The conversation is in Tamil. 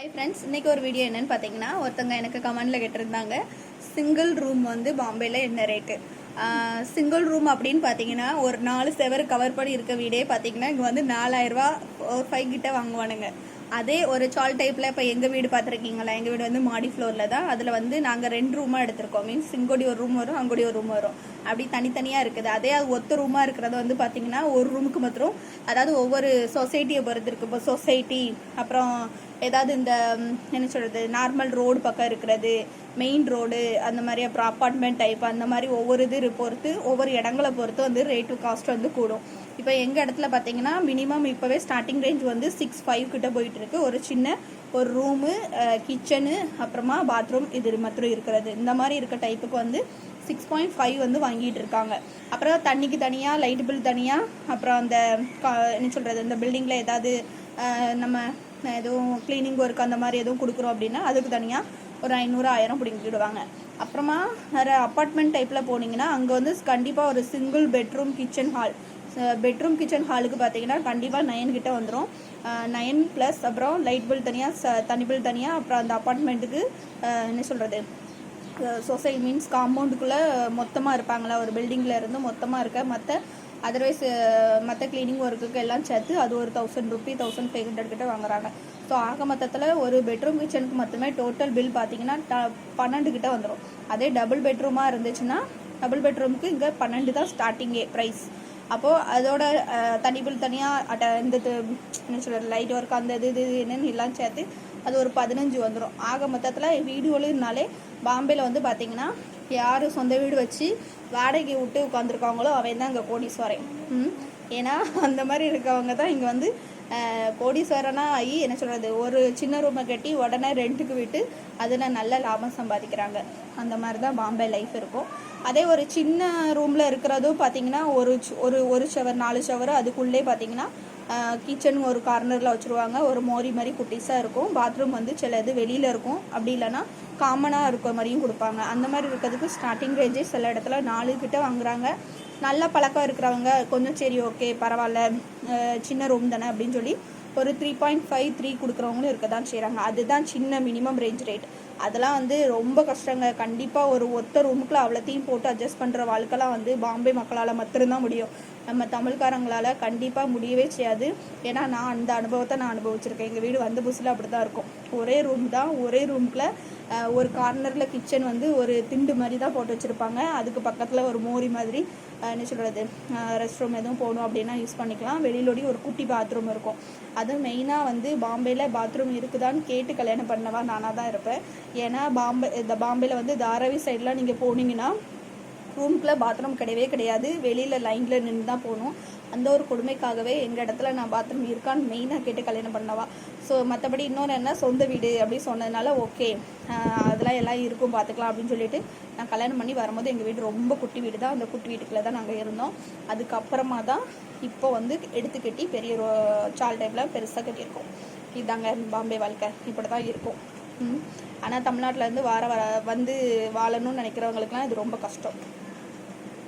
ஹாய் ஃப்ரெண்ட்ஸ் இன்னைக்கு ஒரு வீடியோ என்னன்னு பார்த்தீங்கன்னா ஒருத்தங்க எனக்கு கமெண்டில் கேட்டிருந்தாங்க. சிங்கிள் ரூம் வந்து பாம்பேல என்ன ரேட்டு சிங்கிள் ரூம் அப்படின்னு பார்த்தீங்கன்னா ஒரு நாலு செவர் கவர் பண்ணி இருக்க வீடே பார்த்தீங்கன்னா இங்கே வந்து நாலாயிரரூவா ஒரு ஃபைவ் கிட்ட வாங்குவானுங்க. அதே ஒரு சால் டைப்பில் இப்போ எங்கள் வீடு பார்த்துருக்கீங்களா எங்கள் வீடு வந்து மாடி ஃப்ளோரில் தான். அதில் வந்து நாங்கள் ரெண்டு ரூமாக எடுத்திருக்கோம். மீன்ஸ் இங்கோடி ஒரு ரூம் வரும் அங்கோடி ஒரு ரூம் வரும். அப்படி தனித்தனியாக இருக்குது. அதே அது ஒத்த ரூமாக இருக்கிறது வந்து பார்த்தீங்கன்னா ஒரு ரூமுக்கு மாத்திரம் அதாவது ஒவ்வொரு சொசைட்டியை பொறுத்து இருக்கு. இப்போ சொசைட்டி அப்புறம் ஏதாவது இந்த என்ன சொல்கிறது நார்மல் ரோடு பக்கம் இருக்கிறது மெயின் ரோடு அந்த மாதிரி அப்புறம் அப்பார்ட்மெண்ட் டைப் அந்த மாதிரி ஒவ்வொரு இது பொறுத்து ஒவ்வொரு இடங்களை பொறுத்து வந்து ரேட்டு காஸ்ட் வந்து கூடும். இப்போ எங்கள் இடத்துல பார்த்தீங்கன்னா மினிமம் இப்போவே ஸ்டார்டிங் ரேஞ்ச் வந்து சிக்ஸ் ஃபைவ் கிட்ட போயிட்டுருக்கு. ஒரு சின்ன ஒரு ரூமு கிச்சனு அப்புறமா பாத்ரூம் இது மாத்திரம் இருக்கிறது. இந்த மாதிரி இருக்க டைப்புக்கு வந்து சிக்ஸ் பாயிண்ட் ஃபைவ் வந்து வாங்கிட்டு இருக்காங்க. அப்புறம் தண்ணிக்கு தனியாக லைட் பில் தனியாக அப்புறம் அந்த கா- என்ன சொல்கிறது இந்த பில்டிங்கில் ஏதாவது நம்ம நான் எதுவும் க்ளீனிங் ஒர்க் அந்த மாதிரி எதுவும் கொடுக்குறோம் அப்படின்னா அதுக்கு தனியாக ஒரு ஐநூறு ஆயிரம் பிடிங்கிடுவாங்க. அப்புறமா வேறு அப்பார்ட்மெண்ட் டைப்பில் போனீங்கன்னா அங்கே வந்து கண்டிப்பாக ஒரு single bedroom kitchen hall bedroom kitchen ஹாலுக்கு பார்த்தீங்கன்னா கண்டிப்பாக நயன் கிட்ட வந்துடும் நயன் ப்ளஸ் அப்புறம் லைட் பில் தனியாக ச தனி பில் தனியாக அப்புறம் அந்த அப்பார்ட்மெண்ட்டுக்கு என்ன சொல்கிறது சொசைட்டி மீன்ஸ் காம்பவுண்டுக்குள்ளே மொத்தமாக இருப்பாங்களா? ஒரு பில்டிங்கில் இருந்து மொத்தமாக இருக்க மற்ற அதர்வைஸ் மற்ற க்ளீனிங் ஒர்க்குக்கு எல்லாம் சேர்த்து அது ஒரு thousand rupee thousand five hundred கிட்ட வாங்குறாங்க. ஸோ ஆக மொத்தத்தில் ஒரு பெட்ரூம் கிச்சனுக்கு மட்டுமே டோட்டல் பில் பார்த்தீங்கன்னா ட- பன்னெண்டு கிட்ட வந்துடும் அதே டபுள் பெட்ரூமாக இருந்துச்சுன்னா டபுள் பெட்ரூமுக்கு இங்கே பன்னெண்டு தான் ஸ்டார்டிங்கே ப்ரைஸ் அப்போது அதோட தனி பில் தனியாக அட்ட இந்த இது, என்ன சொல்கிறது லைட் ஒர்க் அந்த இது இது என்னன்னு எல்லாம் சேர்த்து அது ஒரு பதினஞ்சு வந்துடும் ஆக மொத்தத்தில் வீடியோலுனாலே பாம்பேயில் வந்து பார்த்தீங்கன்னா யார் சொந்த வீடு வச்சு வாடகை விட்டு உட்காந்துருக்காங்களோ அவன் தான் இங்கே கோடீஸ்வரன். ஏன்னா அந்த மாதிரி இருக்கவங்க தான் இங்கே வந்து கோடீஸ்வரனாக ஆகி என்ன சொல்கிறது ஒரு சின்ன ரூமை கட்டி உடனே ரெண்ட்டுக்கு விட்டு அதில் நல்ல லாபம் சம்பாதிக்கிறாங்க. அந்த மாதிரி தான் பாம்பே லைஃப் இருக்கும். அதே ஒரு சின்ன ரூமில் இருக்கிறதும் பார்த்தீங்கன்னா ஒரு ஒரு ஒரு ஷவர் நாலு ஷவர் அதுக்குள்ளே பார்த்தீங்கன்னா கிச்சன் ஒரு கார்னரில் வச்சுருவாங்க. ஒரு மோரி மாதிரி குட்டிஸாக இருக்கும். பாத்ரூம் வந்து சில இது வெளியில் இருக்கும். அப்படி இல்லைன்னா காமனாக இருக்கிற மாதிரியும் கொடுப்பாங்க. அந்த மாதிரி இருக்கிறதுக்கு ஸ்டார்டிங் ரேஞ்சே சில இடத்துல நாலு கிட்ட வாங்குறாங்க. நல்ல பழக்கம் இருக்கிறவங்க கொஞ்சம் சரி ஓகே பரவாயில்ல சின்ன ரூம் தானே அப்படின்னு சொல்லி ஒரு த்ரீ பாயிண்ட் ஃபைவ் த்ரீ கொடுக்குறவங்களும் இருக்க தான் செய்கிறாங்க அதுதான் சின்ன மினிமம் ரேஞ்ச் ரேட் அதெல்லாம் வந்து ரொம்ப கஷ்டங்க. கண்டிப்பாக ஒரு ஒத்த ரூமுக்குள்ள அவ்வளோத்தையும் போட்டு அட்ஜஸ்ட் பண்ணுற வாழ்க்கைலாம் வந்து பாம்பே மக்களால் மட்டும்தான் முடியும். நம்ம தமிழ்காரங்களால் கண்டிப்பாக முடியவே செய்யாது. ஏன்னா நான் அந்த அனுபவத்தை நான் அனுபவிச்சிருக்கேன். எங்கள் வீடு வந்து புதுசில் அப்படி தான் இருக்கும். ஒரே ரூம் தான். ஒரே ரூம்குள்ள ஒரு கார்னரில் கிச்சன் வந்து ஒரு திண்டு மாதிரி தான் போட்டு வச்சுருப்பாங்க. அதுக்கு பக்கத்தில் ஒரு மோரி மாதிரி என்ன சொல்கிறது ரெஸ்ட் ரூம் எதுவும் போகணும் அப்படின்னா யூஸ் பண்ணிக்கலாம். வெளியிலோடி ஒரு குட்டி பாத்ரூம் இருக்கும். அதுவும் மெயினாக வந்து பாம்பேயில் பாத்ரூம் இருக்குதான்னு கேட்டு கல்யாணம் பண்ணவா நானாக தான் இருப்பேன். ஏன்னா பாம்பே இந்த பாம்பேயில் வந்து தாராவி சைட்லாம் நீங்கள் போனீங்கன்னா ரூம்குள்ளே பாத்ரூம் கிடையவே கிடையாது. வெளியில் லைனில் நின்று தான் போகணும். அந்த ஒரு கொடுமைக்காகவே எங்கள் இடத்துல நான் பாத்ரூம் இருக்கான்னு மெயினாக கேட்டு கல்யாணம் பண்ணவா. ஸோ மற்றபடி இன்னொன்று என்ன? சொந்த வீடு அப்படின்னு சொன்னதுனால ஓகே அதெல்லாம் எல்லாம் இருக்கும் பார்த்துக்கலாம் அப்படின்னு சொல்லிட்டு நான் கல்யாணம் பண்ணி வரும்போது எங்கள் வீடு ரொம்ப குட்டி வீடு தான். அந்த குட்டி வீட்டுக்குள்ளே தான் நாங்கள் இருந்தோம். அதுக்கப்புறமா தான் இப்போ வந்து எடுத்து கட்டி பெரிய ரோ- சால் டைப்பில் பெருசாக கட்டியிருக்கோம். இதாங்க பாம்பே வாழ்க்கை. இப்படி தான் இருக்கும் ஆனால் தமிழ்நாட்டிலேருந்து வார வர வந்து வாழணும்னு நினைக்கிறவங்களுக்குலாம் இது ரொம்ப கஷ்டம்.